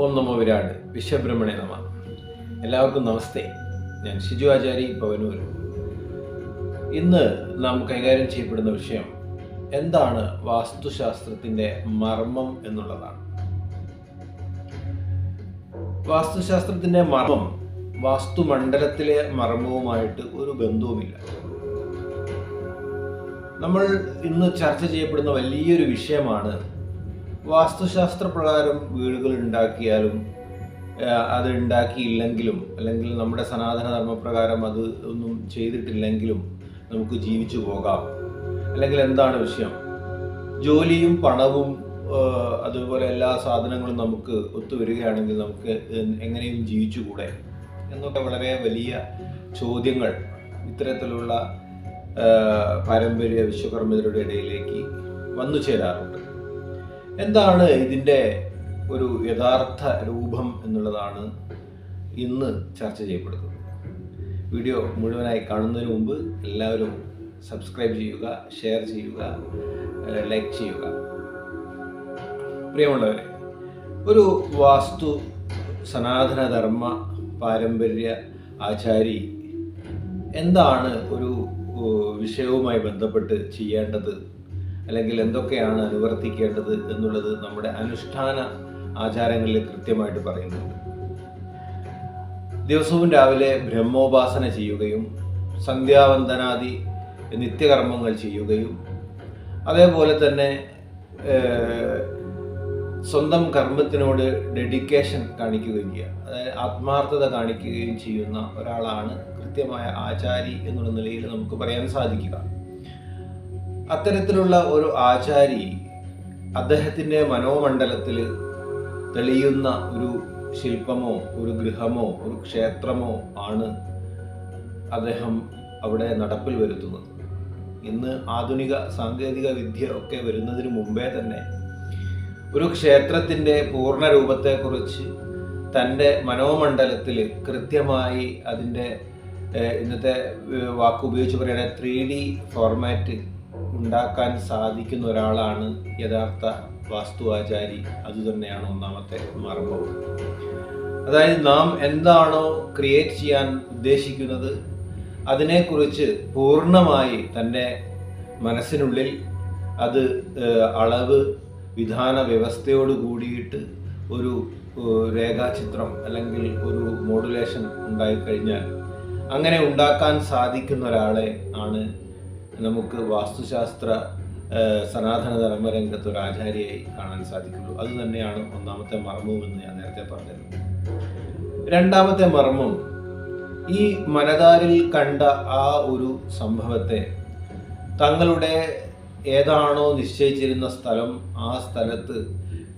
ഓം നമോ വിരാട് വിശ്വബ്രഹ്മണേ നമ. എല്ലാവർക്കും നമസ്തേ. ഞാൻ ഷിജു ആചാരി പവനൂർ. ഇന്ന് നാം കൈകാര്യം ചെയ്യപ്പെടുന്ന വിഷയം എന്താണ് വാസ്തുശാസ്ത്രത്തിന്റെ മർമ്മം എന്നുള്ളതാണ്. വാസ്തുശാസ്ത്രത്തിന്റെ മർമ്മം വാസ്തുമണ്ഡലത്തിലെ മർമ്മവുമായിട്ട് ഒരു ബന്ധവുമില്ല. നമ്മൾ ഇന്ന് ചർച്ച ചെയ്യപ്പെടുന്ന വലിയൊരു വിഷയമാണ് വാസ്തുശാസ്ത്ര പ്രകാരം വീടുകൾ ഉണ്ടാക്കിയാലും അത് ഉണ്ടാക്കിയില്ലെങ്കിലും അല്ലെങ്കിൽ നമ്മുടെ സനാതന ധർമ്മപ്രകാരം അത് ഒന്നും ചെയ്തിട്ടില്ലെങ്കിലും നമുക്ക് ജീവിച്ചു പോകാം. അല്ലെങ്കിൽ എന്താണ് വിഷയം? ജോലിയും പണവും അതുപോലെ എല്ലാ സാധനങ്ങളും നമുക്ക് ഒത്തുവരികയാണെങ്കിൽ നമുക്ക് എങ്ങനെയും ജീവിച്ചുകൂടെ? എന്നൊക്കെ വളരെ വലിയ ചോദ്യങ്ങൾ ഇത്തരത്തിലുള്ള പാരമ്പര്യ വിശ്വകർമ്മിതരുടെ ഇടയിലേക്ക് വന്നു ചേരാറുണ്ട്. എന്താണ് ഇതിന്റെ ഒരു യഥാർത്ഥ രൂപം എന്നുള്ളതാണ് ഇന്ന് ചർച്ച ചെയ്യപ്പെടുന്നത്. വീഡിയോ മുഴുവനായി കാണുന്നതിന് മുമ്പ് എല്ലാവരും സബ്സ്ക്രൈബ് ചെയ്യുക ഷെയർ ചെയ്യുക ലൈക്ക് ചെയ്യുക. പ്രിയമുള്ളവരെ ഒരു വാസ്തു സനാതനധർമ്മ പാരമ്പര്യ ആചാരി എന്താണ് ഒരു വിഷയവുമായി ബന്ധപ്പെട്ട് ചെയ്യേണ്ടത് അല്ലെങ്കിൽ എന്തൊക്കെയാണ് അനുവർത്തിക്കേണ്ടത് എന്നുള്ളത് നമ്മുടെ അനുഷ്ഠാന ആചാരങ്ങളിൽ കൃത്യമായിട്ട് പറയുന്നുണ്ട്. ദിവസവും രാവിലെ ബ്രഹ്മോപാസന ചെയ്യുകയും സന്ധ്യാവന്ദനാദി നിത്യകർമ്മങ്ങൾ ചെയ്യുകയും അതേപോലെ തന്നെ സ്വന്തം കർമ്മത്തിനോട് ഡെഡിക്കേഷൻ കാണിക്കുകയും ചെയ്യുക. അതായത് ആത്മാർത്ഥത കാണിക്കുകയും ചെയ്യുന്ന ഒരാളാണ് കൃത്യമായ ആചാരി എന്നുള്ള നിലയിൽ നമുക്ക് പറയാൻ സാധിക്കുക. അത്തരത്തിലുള്ള ഒരു ആചാരി അദ്ദേഹത്തിന്റെ മനോമണ്ഡലത്തിൽ തെളിയുന്ന ഒരു ശില്പമോ ഒരു ഗൃഹമോ ഒരു ക്ഷേത്രമോ ആണ് അദ്ദേഹം അവിടെ നടപ്പിൽ വരുത്തുന്നത്. ഇന്ന് ആധുനിക സാങ്കേതിക വിദ്യ ഒക്കെ വരുന്നതിന് മുമ്പേ തന്നെ ഒരു ക്ഷേത്രത്തിന്റെ പൂർണ രൂപത്തെക്കുറിച്ച് തന്റെ മനോമണ്ഡലത്തിൽ കൃത്യമായി അതിന്റെ ഇന്നത്തെ വാക്കുപയോഗിച്ച് പറയുകയാണെങ്കിൽ ത്രീ ഡി ഫോർമാറ്റ് ഉണ്ടാക്കാൻ സാധിക്കുന്ന ഒരാളാണ് യഥാർത്ഥ വാസ്തു ആചാരി. അതുതന്നെയാണ് ഒന്നാമത്തെ മർമ്മവും. അതായത് നാം എന്താണോ ക്രിയേറ്റ് ചെയ്യാൻ ഉദ്ദേശിക്കുന്നത് അതിനെക്കുറിച്ച് പൂർണമായി തന്റെ മനസ്സിനുള്ളിൽ അത് അളവ് വിധാന വ്യവസ്ഥയോട് കൂടിയിട്ട് ഒരു രേഖാചിത്രം അല്ലെങ്കിൽ ഒരു മോഡുലേഷൻ ഉണ്ടായിക്കഴിഞ്ഞാൽ അങ്ങനെ ഉണ്ടാക്കാൻ സാധിക്കുന്ന ഒരാളെ ആണ് നമുക്ക് വാസ്തുശാസ്ത്ര സനാതനധർമ്മ സനാതന ധർമ്മരംഗത്ത് ഒരു ആചാര്യയായി കാണാൻ സാധിക്കുള്ളൂ. അത് തന്നെയാണ് ഒന്നാമത്തെ മർമ്മം എന്ന് ഞാൻ നേരത്തെ പറഞ്ഞത്. രണ്ടാമത്തെ മർമ്മം ഈ മനതാരിൽ കണ്ട ആ ഒരു സംഭവത്തെ തങ്ങളുടെ ഏതാണോ നിശ്ചയിച്ചിരുന്ന സ്ഥലം ആ സ്ഥലത്ത്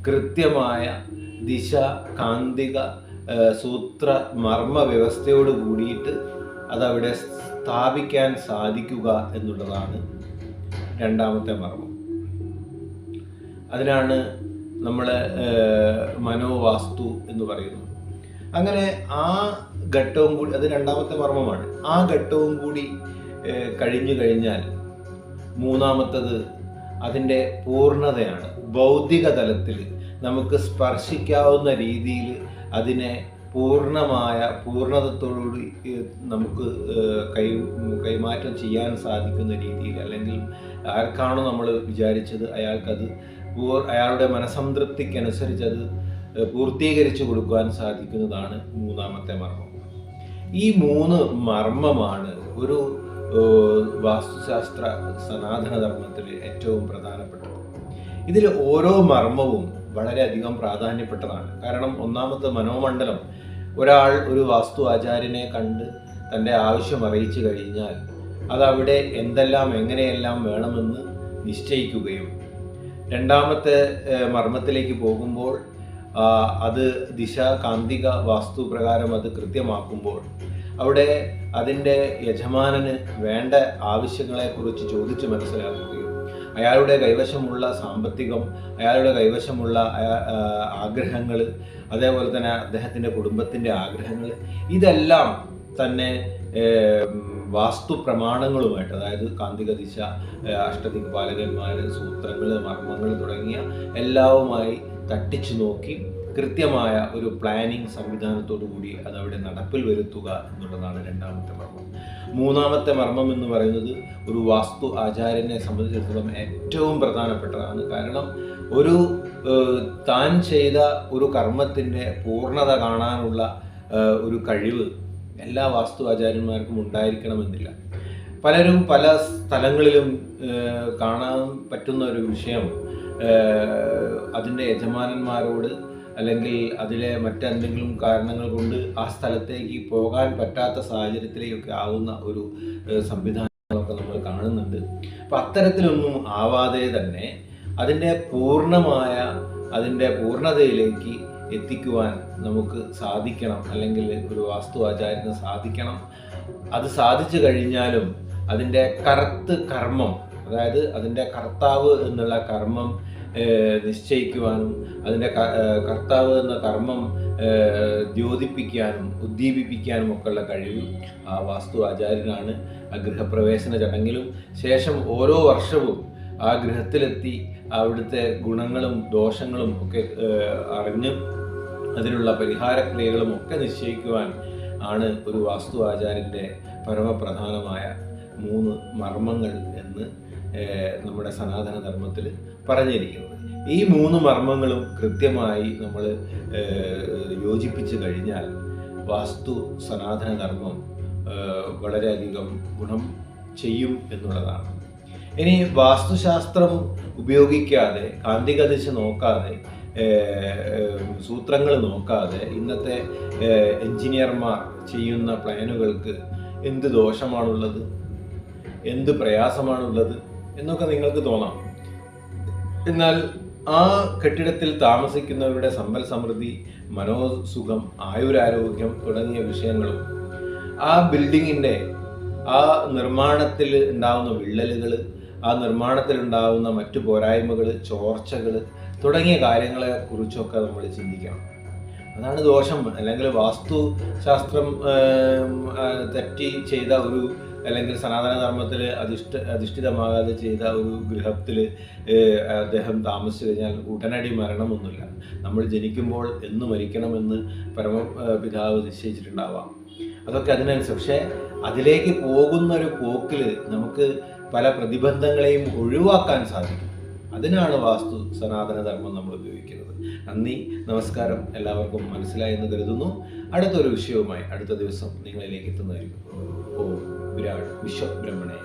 കൃത്യമായ ദിശ കാന്തിക സൂത്ര മർമ്മ വ്യവസ്ഥയോട് കൂടിയിട്ട് അതവിടെ സ്ഥാപിക്കാൻ സാധിക്കുക എന്നുള്ളതാണ് രണ്ടാമത്തെ മർമ്മം. അതിനാണ് നമ്മൾ മനോവാസ്തു എന്ന് പറയുന്നത്. അങ്ങനെ ആ ഘട്ടവും കൂടി അത് രണ്ടാമത്തെ മർമ്മമാണ്. ആ ഘട്ടവും കൂടി കഴിഞ്ഞു കഴിഞ്ഞാൽ മൂന്നാമത്തത് അതിന്റെ പൂർണതയാണ്. ഭൗതിക തലത്തിൽ നമുക്ക് സ്പർശിക്കാവുന്ന രീതിയിൽ അതിനെ പൂർണമായ പൂർണതത്തോടുകൂടി നമുക്ക് കൈ കൈമാറ്റം ചെയ്യാൻ സാധിക്കുന്ന രീതിയിൽ അല്ലെങ്കിൽ ആർക്കാണോ നമ്മൾ വിചാരിച്ചത് അയാൾക്കത് പൂർ അയാളുടെ മനസംതൃപ്തിക്കനുസരിച്ച് അത് പൂർത്തീകരിച്ചു കൊടുക്കുവാൻ സാധിക്കുന്നതാണ് മൂന്നാമത്തെ മർമ്മം. ഈ മൂന്ന് മർമ്മമാണ് ഒരു വാസ്തുശാസ്ത്ര സനാതന ധർമ്മത്തിൽ ഏറ്റവും പ്രധാനപ്പെട്ടത്. ഇതിൽ ഓരോ മർമ്മവും വളരെയധികം പ്രാധാന്യപ്പെട്ടതാണ്. കാരണം ഒന്നാമത്തെ മനോമണ്ഡലം. ഒരാൾ ഒരു വാസ്തു ആചാര്യനെ കണ്ട് തന്റെ ആവശ്യം അറിയിച്ചു കഴിഞ്ഞാൽ അതവിടെ എന്തെല്ലാം എങ്ങനെയെല്ലാം വേണമെന്ന് നിശ്ചയിക്കുകയും രണ്ടാമത്തെ മർമ്മത്തിലേക്ക് പോകുമ്പോൾ അത് ദിശ കാന്തിക വാസ്തു പ്രകാരം അത് കൃത്യമാക്കുമ്പോൾ അവിടെ അതിന്റെ യജമാനന് വേണ്ട ആവശ്യങ്ങളെക്കുറിച്ച് ചോദിച്ച് മനസ്സിലാക്കുകയും അയാളുടെ കൈവശമുള്ള സാമ്പത്തികം അയാളുടെ കൈവശമുള്ള ആഗ്രഹങ്ങൾ അതേപോലെ തന്നെ അദ്ദേഹത്തിന്റെ കുടുംബത്തിന്റെ ആഗ്രഹങ്ങൾ ഇതെല്ലാം തന്നെ വാസ്തു പ്രമാണങ്ങളുമായിട്ട് അതായത് കാന്തിക ദിശ അഷ്ടദിക്പാലകന്മാർ സൂത്രങ്ങൾ മർമ്മങ്ങൾ തുടങ്ങിയ എല്ലാവുമായി തട്ടിച്ചു നോക്കി കൃത്യമായ ഒരു പ്ലാനിങ് സംവിധാനത്തോടു കൂടി അതവിടെ നടപ്പിൽ വരുത്തുക എന്നുള്ളതാണ് രണ്ടാമത്തെ മർമ്മം. മൂന്നാമത്തെ മർമ്മം എന്ന് പറയുന്നത് ഒരു വാസ്തു ആചാര്യനെ സംബന്ധിച്ചിടത്തോളം ഏറ്റവും പ്രധാനപ്പെട്ടതാണ്. കാരണം ഒരു താൻ ചെയ്ത ഒരു കർമ്മത്തിന്റെ പൂർണത കാണാനുള്ള ഒരു കഴിവ് എല്ലാ വാസ്തു ആചാര്യന്മാർക്കും ഉണ്ടായിരിക്കണമെന്നില്ല. പലരും പല സ്ഥലങ്ങളിലും കാണാൻ പറ്റുന്ന ഒരു വിഷയം അതിന്റെ യജമാനന്മാരോട് അല്ലെങ്കിൽ അതിലെ മറ്റെന്തെങ്കിലും കാരണങ്ങൾ കൊണ്ട് ആ സ്ഥലത്തേക്ക് പോകാൻ പറ്റാത്ത സാഹചര്യത്തിലേക്കൊക്കെ ആവുന്ന ഒരു സംവിധാനങ്ങളൊക്കെ നമ്മൾ കാണുന്നുണ്ട്. അപ്പം അത്തരത്തിലൊന്നും ആവാതെ തന്നെ അതിന്റെ പൂർണമായ അതിന്റെ പൂർണതയിലേക്ക് എത്തിക്കുവാൻ നമുക്ക് സാധിക്കണം. അല്ലെങ്കിൽ ഒരു വാസ്തു ആചാര്യന് സാധിക്കണം. അത് സാധിച്ചു കഴിഞ്ഞാലും അതിന്റെ കറുത്ത് കർമ്മം അതായത് അതിന്റെ കർത്താവ് എന്നുള്ള കർമ്മം നിശ്ചയിക്കുവാനും അതിന്റെ കർത്താവ് എന്ന കർമ്മം ദ്യോതിപ്പിക്കാനും ഉദ്ദീപിപ്പിക്കാനും ഒക്കെയുള്ള കഴിവ് ആ വാസ്തു ആചാര്യനാണ്. ആ ഗൃഹപ്രവേശന ചടങ്ങിലും ശേഷം ഓരോ വർഷവും ആ ഗൃഹത്തിലെത്തി അവിടുത്തെ ഗുണങ്ങളും ദോഷങ്ങളും ഒക്കെ അറിഞ്ഞ് അതിനുള്ള പരിഹാരക്രിയകളും ഒക്കെ നിശ്ചയിക്കുവാൻ ആണ് ഒരു വാസ്തു ആചാര്യന്റെ പരമപ്രധാനമായ മൂന്ന് മർമ്മങ്ങൾ എന്ന് നമ്മുടെ സനാതന ധർമ്മത്തിൽ പറഞ്ഞിരിക്കുന്നത്. ഈ മൂന്ന് മർമ്മങ്ങളും കൃത്യമായി നമ്മൾ യോജിപ്പിച്ച് കഴിഞ്ഞാൽ വാസ്തു സനാതന ധർമ്മം വളരെയധികം ഗുണം ചെയ്യും എന്നുള്ളതാണ്. ഇനി വാസ്തുശാസ്ത്രം ഉപയോഗിക്കാതെ കാന്തിക ദിശ നോക്കാതെ സൂത്രങ്ങൾ നോക്കാതെ ഇന്നത്തെ എഞ്ചിനീയർമാർ ചെയ്യുന്ന പ്ലാനുകൾക്ക് എന്ത് ദോഷമാണുള്ളത്? എന്ത് പ്രയാസമാണുള്ളത്? എന്നൊക്കെ നിങ്ങൾക്ക് തോന്നാം. എന്നാൽ ആ കെട്ടിടത്തിൽ താമസിക്കുന്നവരുടെ സമ്പൽ സമൃദ്ധി മനോസുഖം ആയുരാരോഗ്യം തുടങ്ങിയ വിഷയങ്ങളും ആ ബിൽഡിങ്ങിന്റെ ആ നിർമ്മാണത്തിൽ ഉണ്ടാകുന്ന വിള്ളലുകൾ ആ നിർമ്മാണത്തിൽ ഉണ്ടാകുന്ന മറ്റു പോരായ്മകൾ ചോർച്ചകൾ തുടങ്ങിയ കാര്യങ്ങളെ കുറിച്ചൊക്കെ നമ്മൾ ചിന്തിക്കണം. അതാണ് ദോഷം. അല്ലെങ്കിൽ വാസ്തു ശാസ്ത്രം തെറ്റി ചെയ്ത ഒരു അല്ലെങ്കിൽ സനാതന ധർമ്മത്തിൽ അധിഷ്ഠ അധിഷ്ഠിതമാകാതെ ചെയ്ത ഒരു ഗൃഹത്തിൽ അദ്ദേഹം താമസിച്ചു കഴിഞ്ഞാൽ ഉടനടി മരണമൊന്നുമില്ല. നമ്മൾ ജനിക്കുമ്പോൾ എന്ന് മരിക്കണമെന്ന് പരമ പിതാവ് നിശ്ചയിച്ചിട്ടുണ്ടാവാം. അതൊക്കെ അതിനനുസരിച്ച്. പക്ഷേ അതിലേക്ക് പോകുന്ന ഒരു പോക്കിൽ നമുക്ക് പല പ്രതിബന്ധങ്ങളെയും ഒഴിവാക്കാൻ സാധിക്കും. അതിനാണ് വാസ്തു സനാതന ധർമ്മം നമ്മൾ ഉപയോഗിക്കുന്നത്. നന്ദി നമസ്കാരം എല്ലാവർക്കും മനസ്സിലായി എന്ന് കരുതുന്നു. അടുത്തൊരു വിഷയവുമായി അടുത്ത ദിവസം നിങ്ങളിലേക്ക് എത്തുന്നതായിരിക്കും. ഓ. വിരാട് വിശ്വബ്രഹ്മണേ.